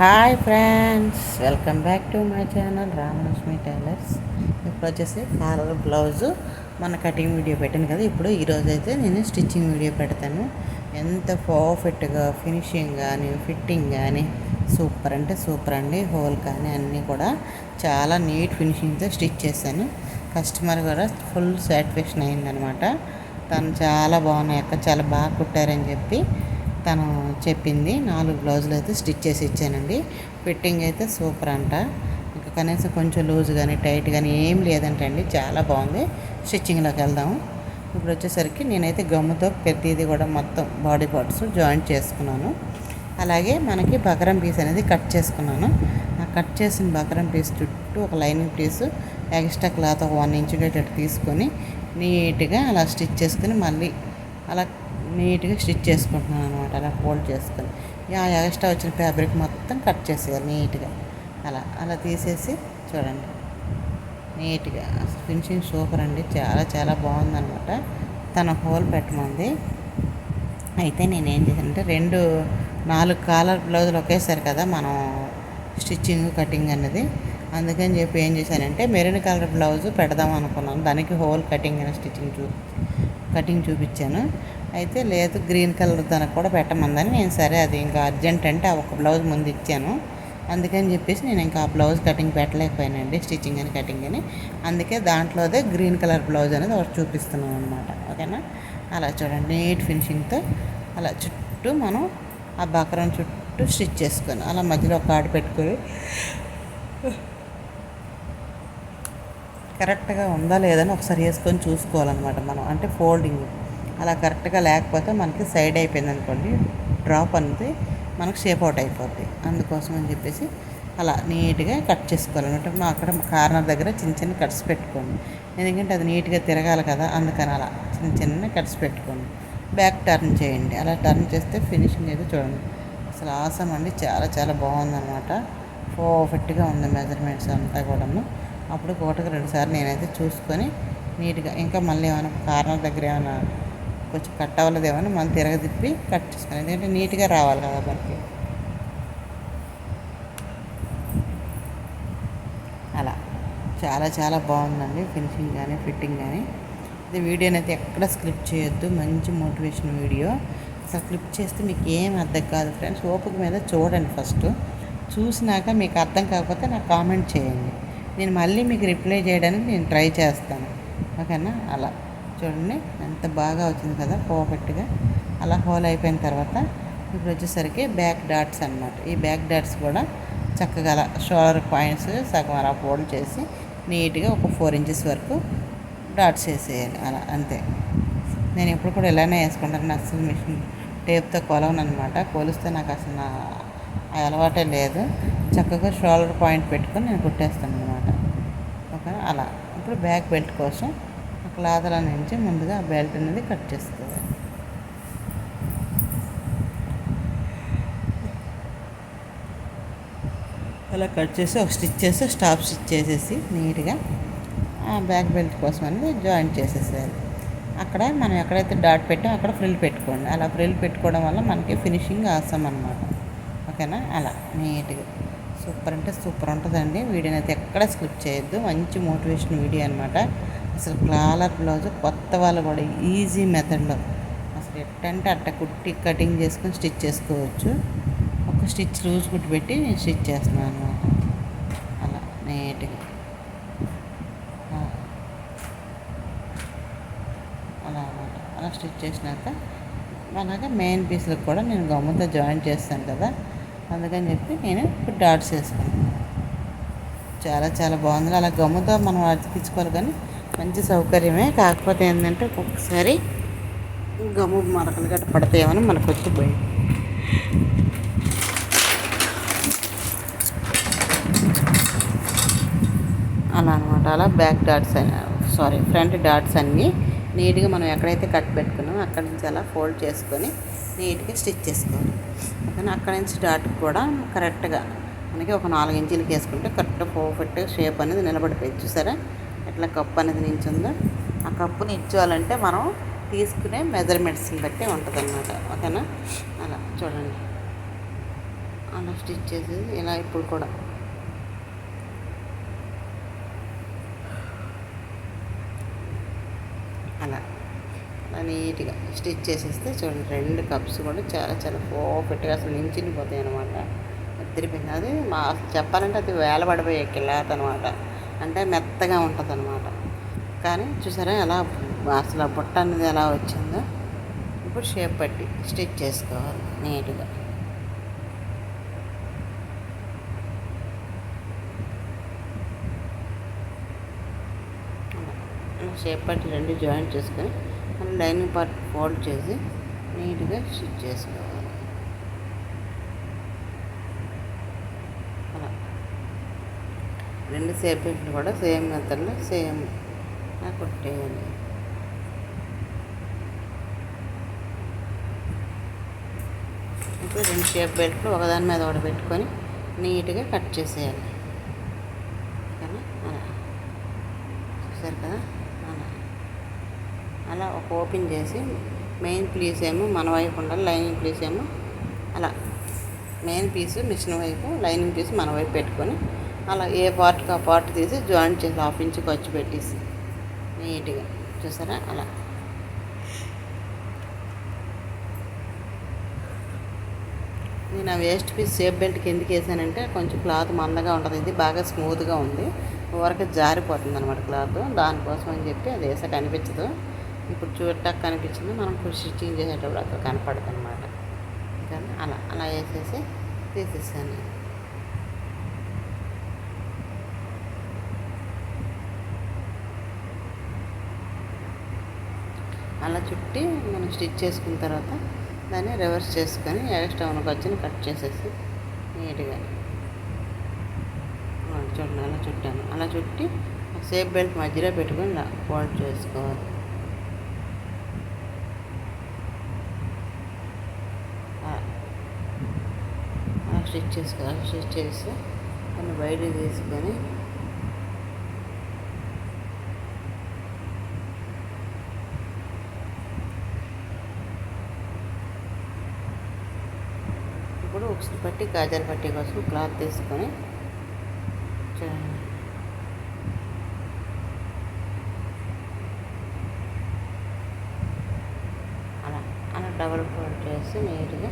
Hi friends welcome back to my channel Ramalakshmi tailors. ఇప్పుడు వచ్చేసి collar blouse. మన cutting video పెట్టాను కదా ఇప్పుడు ఈరోజు అయితే నేను స్టిచ్చింగ్ వీడియో పెడతాను. ఎంత పర్ఫెక్ట్గా ఫినిషింగ్ కానీ ఫిట్టింగ్ కానీ సూపర్ అంటే సూపర్ అండి. హోల్ కానీ అన్నీ కూడా చాలా నీట్ ఫినిషింగ్తో స్టిచ్ చేశాను. కస్టమర్ కూడా ఫుల్ సాటిస్ఫాక్షన్ అయిందనమాట తను చాలా బాగున్నాయి అక్క చాలా బాగా కుట్టారని చెప్పి. తను చెప్పింది. నాలుగు బ్లౌజులు అయితే స్టిచ్ చేసి ఇచ్చానండి. ఫిట్టింగ్ అయితే సూపర్ అంట. ఇంకా కనీసం కొంచెం లూజ్ కానీ టైట్ కానీ ఏం లేదంటండి చాలా బాగుంది. స్టిచ్చింగ్లోకి వెళ్దాము ఇప్పుడు వచ్చేసరికి నేనైతే గమ్ముతో ప్రతిదీ కూడా మొత్తం బాడీ పార్ట్స్ జాయింట్ చేసుకున్నాను. అలాగే మనకి బకరం పీస్ అనేది కట్ చేసుకున్నాను. ఆ కట్ చేసిన బకరం పీస్ చుట్టూ ఒక లైనింగ్ పీస్ ఎక్స్ట్రా క్లాత్ ఒక వన్ ఇంచ్ ఉండేటట్టు తీసుకొని నీట్గా అలా స్టిచ్ చేసుకుని మళ్ళీ అలా నీట్గా స్టిచ్ చేసుకుంటున్నాను అనమాట అలా ఫోల్డ్ చేసుకొని. ఆ ఎక్స్ట్రా వచ్చిన ఫ్యాబ్రిక్ మొత్తం కట్ చేసేయాలి నీట్గా. అలా అలా తీసేసి చూడండి. నీట్గా ఫినిషింగ్ సూపర్ అండి. చాలా చాలా బాగుందనమాట తన హోల్ పెట్టమంది. అయితే నేను ఏం చేశానంటే రెండు నాలుగు కాలర్ బ్లౌజులు ఒకేసారి కదా మనం స్టిచ్చింగ్ కటింగ్ అన్నది. అందుకని చెప్పి ఏం చేశానంటే మెరూన్ కలర్ బ్లౌజ్ పెడదాం అనుకున్నాను. దానికి హోల్ కటింగ్ అని స్టిచ్చింగ్ చూ కటింగ్ చూపించాను. అయితే లేదు గ్రీన్ కలర్ దానికి కూడా పెట్టమందని నేను సరే అది ఇంకా అర్జెంట్ అంటే ఆ ఒక బ్లౌజ్ ముందు ఇచ్చాను. అందుకని చెప్పేసి నేను ఇంకా ఆ బ్లౌజ్ కటింగ్ పెట్టలేకపోయానండి స్టిచ్చింగ్ అని కటింగ్ అని. అందుకే దాంట్లోదే గ్రీన్ కలర్ బ్లౌజ్ అనేది ఒకటి చూపిస్తున్నాను అనమాట ఓకేనా? అలా చూడండి నీట్ ఫినిషింగ్తో అలా చుట్టూ మనం ఆ బకరం చుట్టూ స్టిచ్ చేసుకొని అలా మధ్యలో ఒక ఆడు పెట్టుకొని. కరెక్ట్గా ఉందా లేదని ఒకసారి వేసుకొని చూసుకోవాలన్నమాట మనం అంటే ఫోల్డింగ్. అలా కరెక్ట్గా లేకపోతే మనకి సైడ్ అయిపోయింది అనుకోండి డ్రాప్ అనేది మనకు షేప్ అవుట్ అయిపోద్ది. అందుకోసం అని చెప్పేసి అలా నీట్గా కట్ చేసుకోవాలన్నమాట మా అక్కడ కార్నర్ దగ్గర చిన్న చిన్న కట్స్ పెట్టుకోండి. ఎందుకంటే అది నీట్గా తిరగాలి కదా అందుకని అలా చిన్న చిన్న కట్స్ పెట్టుకోండి. బ్యాక్ టర్న్ చేయండి. అలా టర్న్ చేస్తే ఫినిషింగ్ అయితే చూడండి. అసలు ఆసం అండి. చాలా చాలా బాగుందన్నమాట. పర్ఫెక్ట్గా ఉంది మెజర్మెంట్స్ అంతా కూడాను. అప్పుడు కోటకు రెండుసార్లు నేనైతే చూసుకొని నీట్గా ఇంకా మళ్ళీ ఏమైనా కార్నర్ దగ్గర ఏమైనా కొంచెం కట్ అవ్వలేదేమని మళ్ళీ తిరగదిప్పి కట్ చేసుకొని ఎందుకంటే నీట్గా రావాలి కదా మనకి. అలా. చాలా చాలా బాగుందండి ఫినిషింగ్ కానీ ఫిట్టింగ్ కానీ. ఇది వీడియోని అయితే ఎక్కడ స్క్రిప్ట్ చేయొద్దు. మంచి మోటివేషన్ వీడియో. అసలు క్లిప్ చేస్తే మీకు ఏం అర్థం కాదు ఫ్రెండ్స్. ఓపిక మీద చూడండి ఫస్ట్. చూసినాక మీకు అర్థం కాకపోతే నాకు కామెంట్ చేయండి. నేను మళ్ళీ మీకు రిప్లై చేయడానికి నేను ట్రై చేస్తాను. ఓకేనా? అలా. చూడండి ఎంత బాగా వచ్చింది కదా పర్ఫెక్ట్గా అలా హోల్ అయిపోయిన తర్వాత ఇప్పుడు వచ్చేసరికి బ్యాక్ డాట్స్ అనమాట ఈ బ్యాక్ డాట్స్ కూడా చక్కగా అలా షోల్డర్ పాయింట్స్ సగం అలా ఫోల్డ్ చేసి నీట్గా ఒక ఫోర్ ఇంచెస్ వరకు డాట్స్ వేసేయాలి అలా అంతే. నేను ఎప్పుడు కూడా ఇలానే వేసుకుంటాను. నాకు అసలు మిషన్ టేప్తో కొలవను అనమాట కొలిస్తే నాకు అసలు నా అలవాటే లేదు. చక్కగా షోల్డర్ పాయింట్ పెట్టుకొని నేను కుట్టేస్తాను అనమాట ఓకే అలా. ఇప్పుడు బ్యాక్ బెల్ట్ కోసం క్లాత్ల నుంచి ముందుగా బెల్ట్ అనేది కట్ చేస్తుంది అలా కట్ చేసి ఒక స్టిచ్ చేసి స్టాప్ స్టిచ్ చేసేసి నీట్గా ఆ బ్యాక్ బెల్ట్ కోసం అనేది జాయింట్ చేసేసేయాలి. అక్కడ మనం ఎక్కడైతే డాట్ పెట్టామో అక్కడ ఫ్రిల్ పెట్టుకోండి. అలా ఫ్రిల్ పెట్టుకోవడం వల్ల మనకి ఫినిషింగ్ ఆసం అనమాట ఓకేనా? అలా నీట్గా. సూపర్ అంటే సూపర్ ఉంటుందండి. వీడియోని అయితే ఎక్కడ స్క్రిప్ట్ చేయొద్దు. మంచి మోటివేషన్ వీడియో అనమాట అసలు క్లాలర్ బ్లౌజ్ కొత్త వాళ్ళు కూడా ఈజీ మెథడ్లో. అసలు ఎట్టంటే అట్ట కుట్టి కటింగ్ చేసుకొని స్టిచ్ చేసుకోవచ్చు. ఒక స్టిచ్ లూజ్ కుట్టి పెట్టి నేను స్టిచ్ చేస్తున్నాను అనమాట అలా నీట్గా. అలా అనమాట అలా స్టిచ్ చేసినాక అలాగే మెయిన్ పీస్లకు కూడా నేను గమ్ముతో జాయిన్ చేస్తాను కదా. అందుకని చెప్పి నేను ఇప్పుడు డాట్స్ వేసుకున్నాను. చాలా చాలా బాగుంది. అలా గమ్ముతో మనం అతికించుకోవాలి కానీ మంచి సౌకర్యమే. కాకపోతే ఏంటంటే ఒక్కొక్కసారి గమ్ము మరకలు గట్ట పడతాయేమని మనకు వచ్చి పోయి అలా అనమాట అలా back darts sorry front darts అన్నీ నీట్గా మనం ఎక్కడైతే కట్ పెట్టుకున్నామో అక్కడి నుంచి అలా ఫోల్డ్ చేసుకొని నీట్గా స్టిచ్ చేసుకోవాలి. కానీ అక్కడ నుంచి డాట్ కూడా కరెక్ట్గా మనకి ఒక నాలుగు ఇంచులకి వేసుకుంటే కరెక్ట్ పర్ఫెక్ట్గా షేప్ అనేది నిలబడిపోయి చూసారా? ఎట్లా కప్పు అనేది నించుందో ఆ కప్పు నించోవాలంటే మనం తీసుకునే మెజర్మెంట్స్ని బట్టి ఉంటుంది అనమాట ఓకేనా? అలా చూడండి. అలా స్టిచ్ చేసేది ఇలా ఇప్పుడు కూడా. అలా. అలా నీట్గా స్టిచ్ చేసేస్తే చూడండి రెండు కప్స్ కూడా చాలా చాలా పర్ఫెక్ట్గా అసలు నించినిపోతాయి అనమాట అద్దరిపోయింది. అది మా చెప్పాలంటే అది వేలబడిపోయే కిలాత్ అనమాట అంటే మెత్తగా ఉంటుంది అనమాట కానీ చూసారా ఎలా అసలు ఆ బుట్ట అనేది ఎలా వచ్చిందో? ఇప్పుడు షేప్ పట్టి స్టిచ్ చేసుకోవాలి నీట్గా. షేప్ పట్టి రెండు జాయింట్ చేసుకొని మనం లైనింగ్ పార్ట్ ఫోల్డ్ చేసి నీట్గా స్టిచ్ చేసుకోవాలి అలా రెండు షేప్ కూడా సేమ్ మెథడ్లో సేమ్ కొట్టేయాలి. ఇప్పుడు రెండు షేప్ బెల్ట్లు ఒకదాని మీద ఒకటి పెట్టుకొని నీట్గా కట్ చేసేయాలి. కానీ అలా. చూసారు కదా? అలా. అలా ఒక ఓపెన్ చేసి మెయిన్ పీస్ ఏమో మన వైపు ఉండాలి లైనింగ్ పీస్ ఏమో అలా. మెయిన్ పీస్ మిషన్ వైపు లైనింగ్ పీస్ మన వైపు పెట్టుకొని అలా ఏ పార్ట్కి ఆ పార్ట్ తీసి జాయింట్ చేసి హాఫ్ ఇంచ్ ఖర్చు పెట్టేసి నీట్గా చూసారా? అలా. నేను ఆ వేస్ట్ పీస్ సేఫ్ బెల్ట్కి ఎందుకు వేసానంటే కొంచెం క్లాత్ మందగా ఉంటుంది. ఇది బాగా స్మూత్గా ఉంది. వరకు జారిపోతుంది అనమాట క్లాత్ దానికోసం అని చెప్పి అది వేసా కనిపించదు. ఇప్పుడు చూడటానికి కనిపించింది. మనం స్టిచ్చింగ్ చేసేటప్పుడు అక్కడ కనపడదు అనమాట అలా అలా వేసేసి తీసేసాను. అలా చుట్టి మనం స్టిచ్ చేసుకున్న తర్వాత దాన్ని రివర్స్ చేసుకొని ఎక్స్ట్రా ఉన్న ఖర్చుని కట్ చేసేసి నీట్గా చూడండి అలా చుట్టాను. అలా చుట్టి సేఫ్ బెల్ట్ మధ్యలో పెట్టుకొని ఫోల్డ్ చేసుకోవాలి. అలా స్టిచ్ చేసుకోవాలి. స్టిచ్ చేసి కొన్ని బయట తీసుకొని ఇప్పుడు పట్టి గాజాల పట్టి కోసం క్లాత్ తీసుకొని అలా అలా డబల్ ఫోల్డ్ చేసి నీట్గా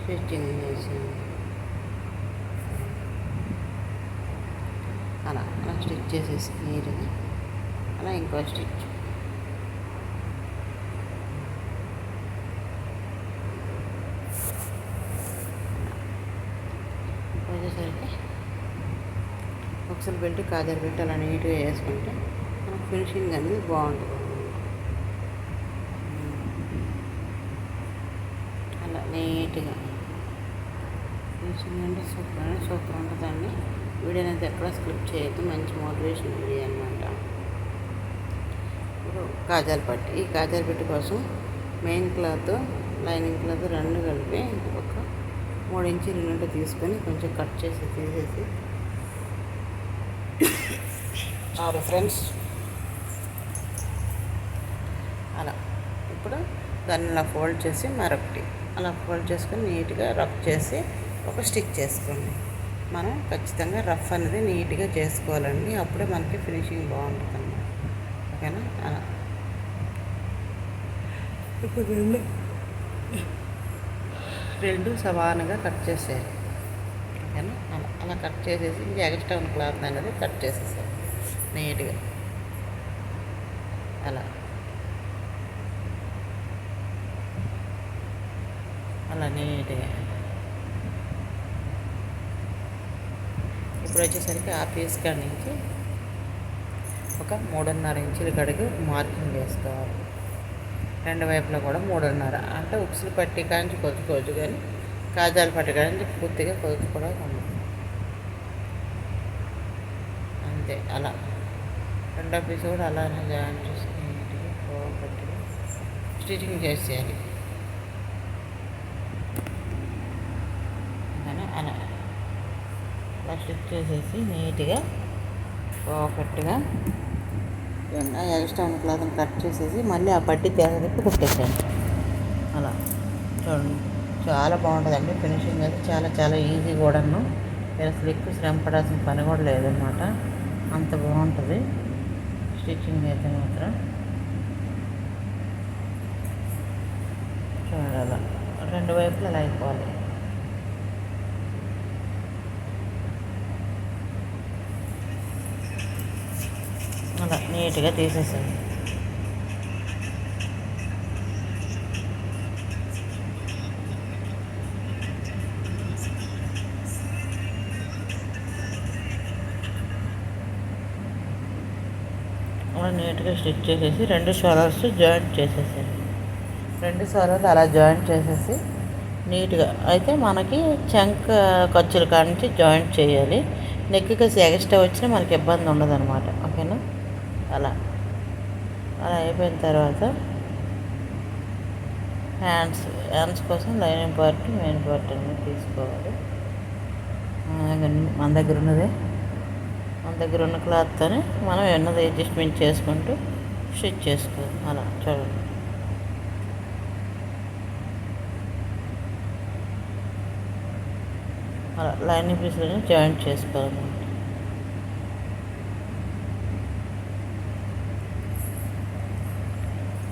స్టిచ్చింగ్ చేసాను అలా అలా స్టిచ్ చేసేసి నీట్గా అలా ఇంకో స్టిచ్ వచ్చేసరికి ఒకసారి బెల్ట్ కాజర్ బెల్ట్ అలా నీట్గా వేసుకుంటే మనకు ఫినిషింగ్ అనేది బాగుంటుంది. అలా నీట్గా. ఫినిషింగ్ అంటే సూపర్ అంటే సూపర్ ఉంటుందండి. వీడియో అనేది ఎక్కడ స్క్రిప్ట్ చేయొద్దు మంచి మోటివేషన్ వీడియో అనమాట ఇప్పుడు కాజాల పట్టి ఈ కాజాల పట్టి కోసం మెయిన్ క్లాత్ లైనింగ్ క్లాత్ రెండు కలిపి ఒక మూడు ఇంచులు నుండి తీసుకొని కొంచెం కట్ చేసి తీసేసి సారీ ఫ్రెండ్స్ అలా. ఇప్పుడు దాన్ని అలా ఫోల్డ్ చేసి మరొకటి. అలా ఫోల్డ్ చేసుకొని నీట్గా రఫ్ చేసి ఒక స్టిచ్ చేసుకోండి. మనం ఖచ్చితంగా రఫ్ అనేది నీట్గా చేసుకోవాలండి. అప్పుడే మనకి ఫినిషింగ్ బాగుంటుంది అన్నమాట ఓకేనా? అలా. ఇప్పుడు రెండు. రెండు సమానంగా కట్ చేసేయాలి. ఓకేనా? అలా. అలా కట్ చేసేసి ఇంకా ఎక్స్ట్రా క్లాత్ అనేది కట్ చేసేసాలి నీట్గా. అలా. అలా నీట్గా. ఇప్పుడు వచ్చేసరికి ఆ పీస్ కాడ నుంచి ఒక మూడున్నర ఇంచుల కడిగి మార్కింగ్ వేసుకోవాలి. రెండు వైపులా కూడా మూడున్నర. అంటే ఉక్సులు పట్టి కాంచి కొద్దుకోవచ్చు కానీ కాజాలు పట్టి కాంచి పూర్తిగా కొద్దుకోవడం అంతే. అలా. రెండో పీస్ కూడా అలానే జాయిన్ చేసుకుంటే నీట్గా స్టిచ్చింగ్ చేసేయాలి. అలా అలా. అలా స్టిచ్ చేసేసి నీట్గా పర్ఫెక్ట్గా ఎక్స్ట్రా క్లాత్ని కట్ చేసేసి మళ్ళీ ఆ పట్టి తెరదిప్పి కుట్టేసాను అలా. చూడండి చాలా బాగుంటుందండి ఫినిషింగ్ అయితే చాలా చాలా ఈజీ కూడాను. మీరు అసలు ఎక్కువ శ్రమ పడాల్సిన పని కూడా లేదనమాట అంత బాగుంటుంది. స్టిచ్చింగ్ అయితే మాత్రం చూడాలి. రెండు వైపులు అలా అయిపోవాలి. అలా నీట్గా తీసేసాను అలా నీట్గా స్టిచ్ చేసేసి రెండు షోలర్స్ జాయింట్ చేసేసాను రెండు షోలర్లు అలా జాయింట్ చేసేసి నీట్గా అయితే మనకి చంక్ ఖర్చుల కాడ నుంచి జాయింట్ చేయాలి. నెక్ కసి ఎక్స్ట్రా వచ్చినా మనకి ఇబ్బంది ఉండదు అనమాట ఓకేనా? అలా. అలా అయిపోయిన తర్వాత హ్యాండ్స్ హ్యాండ్స్ కోసం లైనింగ్ పార్ట్ మెయిన్ పార్ట్ అనేది తీసుకోవాలి. మన దగ్గర మన దగ్గర ఉన్నదే. మన దగ్గర ఉన్న క్లాత్తోనే మనం ఎన్నది అడ్జస్ట్మెంట్ చేసుకుంటూ స్టిచ్ చేసుకోవాలి. అలా చూడండి. అలా లైనింగ్ పీస్లని జాయింట్ చేసుకోవాలన్నమాట.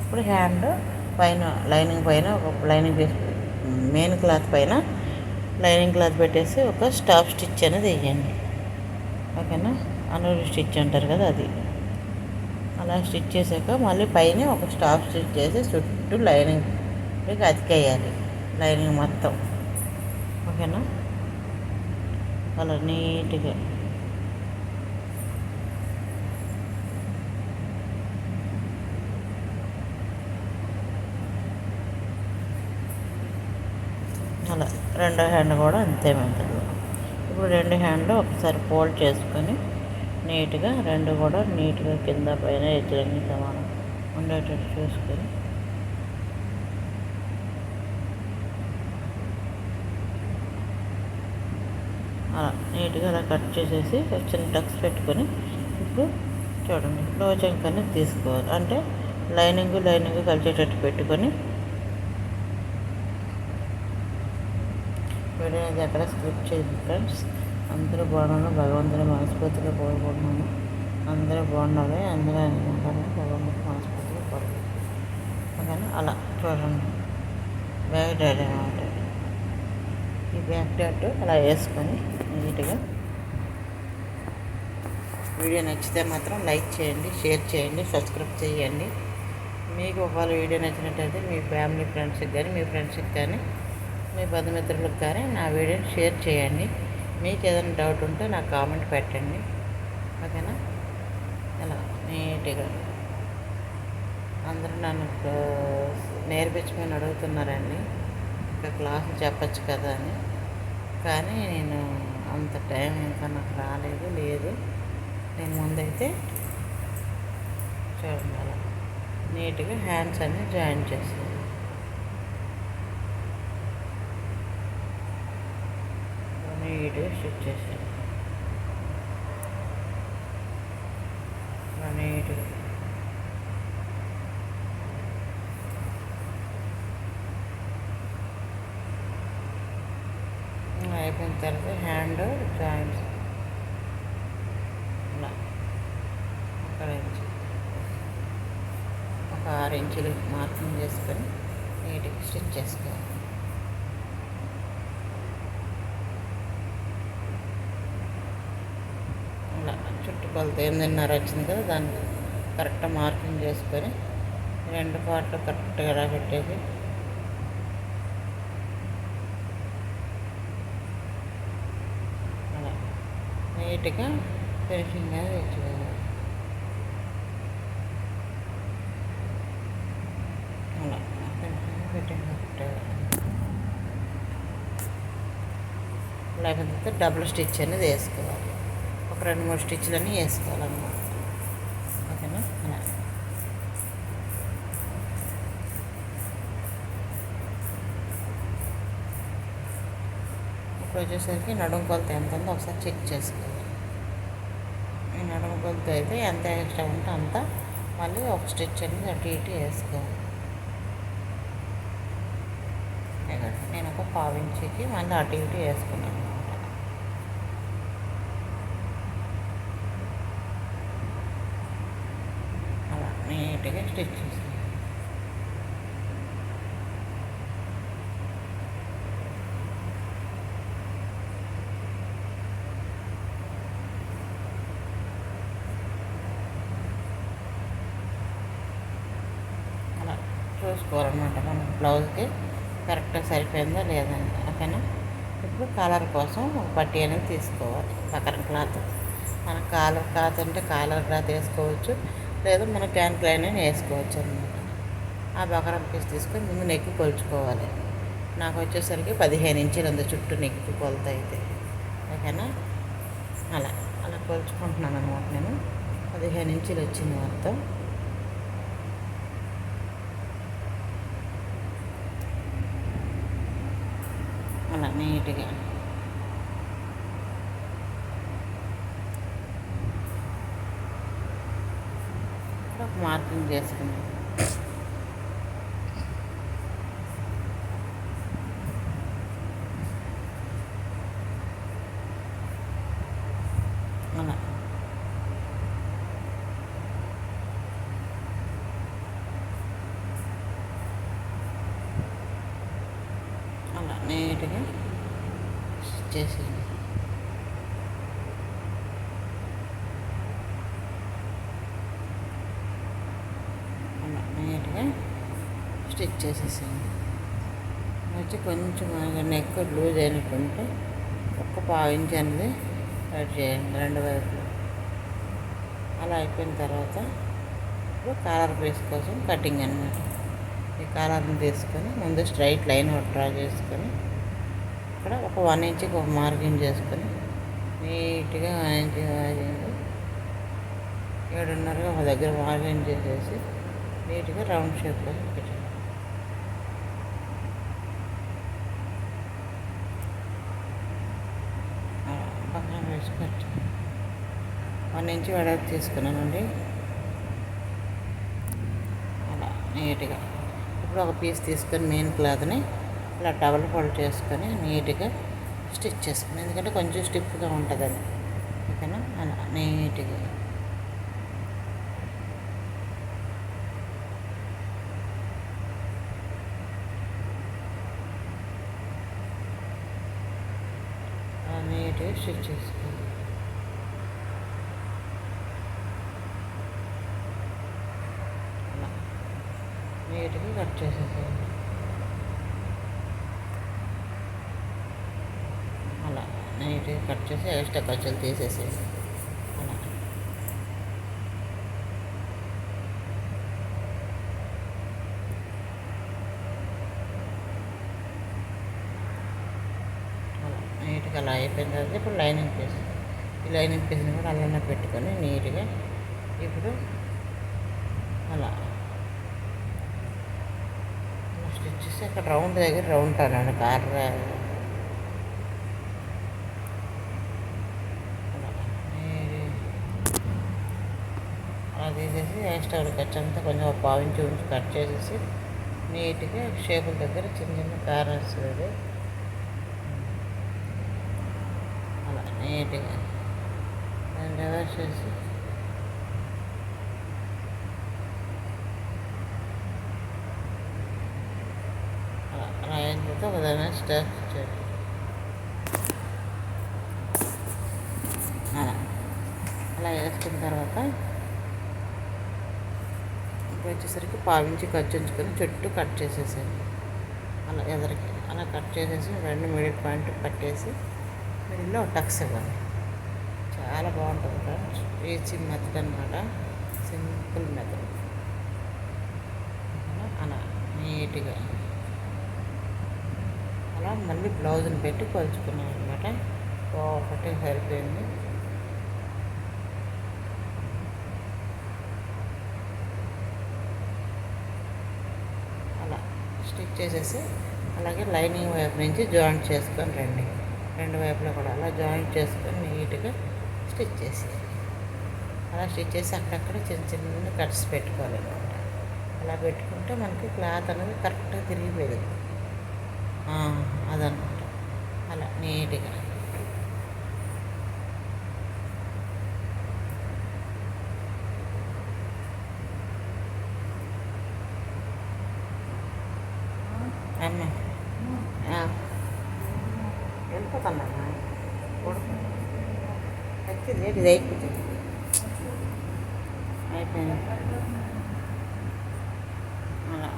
ఇప్పుడు హ్యాండ్ పైన లైనింగ్ పైన ఒక లైనింగ్ పీస్ మెయిన్ క్లాత్ పైన లైనింగ్ క్లాత్ పెట్టేసి ఒక స్టాప్ స్టిచ్ అనేది వేయండి. ఓకేనా అనూరు స్టిచ్ అంటారు కదా అది. అలా స్టిచ్ చేసాక మళ్ళీ పైన ఒక స్టాఫ్ స్టిచ్ చేసి చుట్టూ లైనింగ్ అతికేయాలి లైనింగ్ మొత్తం. ఓకేనా? అలా నీట్గా. అలా రెండో హ్యాండ్ కూడా అంతే మెథడ్ ఇప్పుడు రెండు హ్యాండ్లు ఒకసారి ఫోల్డ్ చేసుకొని నీట్గా రెండు కూడా నీట్గా కింద పైన ఎదురన్నీ సమానం ఉండేటట్టు చూసుకొని. అలా నీట్గా అలా కట్ చేసేసి చిన్న టక్స్ పెట్టుకొని ఇప్పుడు చూడండి లో చంక్ తీసుకోవాలి. అంటే లైనింగ్ లైనింగ్ కలిసేటట్టు పెట్టుకొని వీడియో అనేది ఎక్కడ స్క్రిప్ట్ చేయండి ఫ్రెండ్స్. అందరూ బాగున్నాను భగవంతుని మనస్ఫూర్తిగా కోరుకుంటున్నాను. అందరూ బాగుండాలి అందరూ అనుకుంటాను భగవంతుని మనస్ఫూర్తిగా కోరుకుంటున్నాను. అలా చూడండి. బ్యాక్ డాడీ అనమాట ఈ బ్యాక్ డాట్ అలా వేసుకొని నీట్గా. వీడియో నచ్చితే మాత్రం లైక్ చేయండి షేర్ చేయండి సబ్స్క్రైబ్ చేయండి. మీకు ఒకవేళ వీడియో నచ్చినట్టయితే మీ ఫ్యామిలీ ఫ్రెండ్స్కి కానీ మీ ఫ్రెండ్స్కి కానీ మీ బంధుమిత్రులకు కానీ నా వీడియోని షేర్ చేయండి. మీకు ఏదైనా డౌట్ ఉంటే నాకు కామెంట్ పెట్టండి. ఓకేనా? ఇలా నీట్గా. అందరూ నన్ను నేర్పించమని అడుగుతున్నారండి. ఇంకా క్లాసులు చెప్పచ్చు కదా అని. కానీ నేను అంత టైం ఇంకా నాకు రాలేదు లేదు. నేను ముందైతే చూడండి అలా నీట్గా హ్యాండ్స్ అన్నీ జాయిన్ చేస్తాను. నీట్గా స్టిచ్ చేసాను నీట్గా అయిపోయిన తర్వాత హ్యాండ్ జాయింట్స్. ఇలా ఒక ఇంచు ఒక ఆరు ఇంచులు మార్కింగ్ చేసుకొని నీట్గా స్టిచ్ చేసుకోవాలి ఇలా చుట్టుకొలత ఎనిమిదిన్నర వచ్చింది కదా దాన్ని కరెక్ట్గా మార్కింగ్ చేసుకొని రెండు పార్ట్లు కరెక్ట్గా ఎలా పెట్టేసి అలా. నీట్గా ఫినిషింగ్ అనేది తెచ్చుకోవాలి అలా. ఫినిషింగ్ ఫిట్టింగ్ లేకపోతే డబుల్ స్టిచ్ అనేది వేసుకోవాలి. రెండు మూడు స్టిచ్లన్నీ వేసుకోవాలన్నమాట. ఓకేనా? అలా. ఇప్పుడు వచ్చేసరికి నడుము కొలత ఎంత ఉందో ఒకసారి చెక్ చేసుకోవాలి. ఈ నడుము కొలత అయితే ఎంత ఎక్స్ట్రా ఉంటే అంత మళ్ళీ ఒక స్టిచ్ అనేది అటు ఇటు వేసుకోవాలి. నేను ఒక పావించికి మళ్ళీ అటు ఇటు వేసుకున్నాను అనమాట అలా నీట్గా స్టిచ్ చేసాను అలా చూసుకోవాలన్నమాట మనం బ్లౌజ్కి. కరెక్ట్గా సరిపోయిందా లేదని ఓకేనా? ఇప్పుడు కాలర్ కోసం పట్టి పట్టీ అనేది తీసుకోవాలి. పక్కన క్లాత్. మన కాలర్ క్లాత్ అంటే కాలర్ క్లాత్ వేసుకోవచ్చు. లేదా మన క్యాన్ క్లైన్ అని వేసుకోవచ్చు అనమాట ఆ బకరం పీస్ తీసుకొని ముందు నెక్కి కొలుచుకోవాలి. నాకు వచ్చేసరికి పదిహేను ఇంచులు ఉంది చుట్టూ నెక్కి కొలత అయితే. ఓకేనా? అలా అలా కొలుచుకుంటున్నాను అనమాట నేను. పదిహేను ఇంచులు వచ్చింది మొత్తం. అలా నీట్గా ఒక మార్కింగ్ చేసుకున్నాం. అలా. అలా నీట్గా చేసేయండి అలా నీట్గా చేసేసాను వచ్చి కొంచెం ఎక్కువ లూజ్ అయినట్టుంటే ఒక్క పావు అనేది కట్ చేయండి రెండు వైపులు. అలా అయిపోయిన తర్వాత ఇప్పుడు కాలర్ పీస్ కోసం కటింగ్ అనమాట ఈ కాలర్ని తీసుకొని ముందు స్ట్రైట్ లైన్ డ్రా చేసుకొని ఇక్కడ ఒక వన్ ఇంచ్కి ఒక మార్కింగ్ చేసుకొని నీట్గా వన్ ఇంచ్ మార్కింగ్ ఏడున్నరగా ఒక దగ్గర మార్కింగ్ చేసేసి నీట్గా రౌండ్ షేప్లో పెట్టాను అలా పక్కన వేసి కట్ వన్ ఇంచ్ వెడల్పు తీసుకున్నానండి. అలా నీట్గా. ఇప్పుడు ఒక పీస్ తీసుకొని మెయిన్ క్లాత్ని ఇలా డబల్ ఫోల్డ్ చేసుకొని నీట్గా స్టిచ్ చేసుకుని ఎందుకంటే కొంచెం స్టిఫ్గా అది ఓకేనా? అలా నీట్గా. నీట్గా స్టిచ్ చేసుకోవాలి అలా నీట్గా కట్ చేసేసేయండి. అలా నీట్గా కట్ చేసి ఎక్స్ట్రా ఖర్చులు తీసేసేయండి. అలా. అలా నీట్గా అలా అయిపోయిన తర్వాత ఇప్పుడు లైనింగ్ పీస్ ఈ లైనింగ్ పీస్ని కూడా అలానే పెట్టుకొని నీట్గా ఇప్పుడు అలా వచ్చి అక్కడ రౌండ్ దగ్గర రౌండ్ అన్నాను కార్ అలా తీసేసి ఎక్స్ట్రా ఖర్చు అంతా కొంచెం పావించి ఉంచి కట్ చేసేసి నీట్గా షేపుల దగ్గర చిన్న చిన్న కార్నర్స్ అది. అలా నీట్గా. దాన్ని రివర్స్ చేసి అలా అలా అయిన తర్వాత ఒకదాన్ని స్టార్ట్ అలా అలా వేసుకున్న తర్వాత ఇప్పుడు వచ్చేసరికి పావించి ఖర్చు ఉంచుకొని చుట్టూ కట్ చేసేసాను అలా ఎదరికి అలా కట్ చేసేసి రెండు మిడిల్ పాయింట్ పట్టేసి మిడిల్లో టక్స్ ఇవ్వాలి. చాలా బాగుంటుంది ఫ్రెండ్స్. ఏసీ మెథడ్ అనమాట సింపుల్ మెథడ్. అలా నీట్గా. మళ్ళీ బ్లౌజ్ని పెట్టి కొలుచుకున్నాను అనమాట ఒకటి సరిపోయింది అలా స్టిచ్ చేసేసి అలాగే లైనింగ్ వైపు నుంచి జాయింట్ చేసుకొని రండి. రెండు వైపులో కూడా అలా జాయింట్ చేసుకొని నీట్గా స్టిచ్ చేసి అలా స్టిచ్ చేసి అక్కడక్కడ చిన్న చిన్న కట్స్ పెట్టుకోవాలి అనమాట అలా పెట్టుకుంటే మనకి క్లాత్ అనేది కరెక్ట్గా తిరిగిపోయింది. అదనమాట అలా నీట్గా. అమ్మ. ఆ. వెళ్ళిపోతాను వచ్చింది ఇది అయిపోతుంది అయిపోయింది. అలా.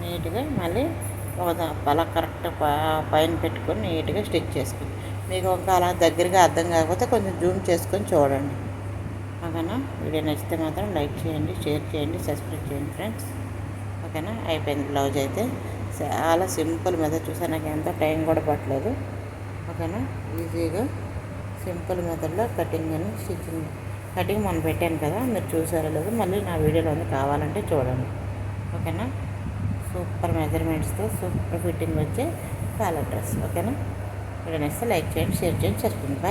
నీట్గా మళ్ళీ అలా కరెక్ట్ ప- పైన పెట్టుకొని నీట్గా స్టిచ్ చేసుకుని మీకు ఒక అలా దగ్గరగా అర్థం కాకపోతే కొంచెం జూమ్ చేసుకొని చూడండి. ఓకేనా? వీడియో నచ్చితే మాత్రం లైక్ చేయండి షేర్ చేయండి సబ్స్క్రైబ్ చేయండి ఫ్రెండ్స్. ఓకేనా? అయిపోయింది బ్లౌజ్ అయితే. చాలా సింపుల్ మెథడ్. చూసా నాకు ఎంత టైం కూడా పట్టలేదు. ఓకేనా? ఈజీగా సింపుల్ మెథడ్లో కటింగ్ అని స్టిచ్చింగ్. కటింగ్ మనం పెట్టాను కదా మీరు చూసారో లేదు మళ్ళీ నా వీడియోలో ఉంది. కావాలంటే చూడండి. ఓకేనా? సూపర్ మెజర్మెంట్స్తో సూపర్ ఫిట్టింగ్ వచ్చే కాలర్ డ్రెస్ ఓకేనా? వీడియో నచ్చితే లైక్ చేయండి షేర్ చేయండి సబ్స్క్రైబ్ బాయ్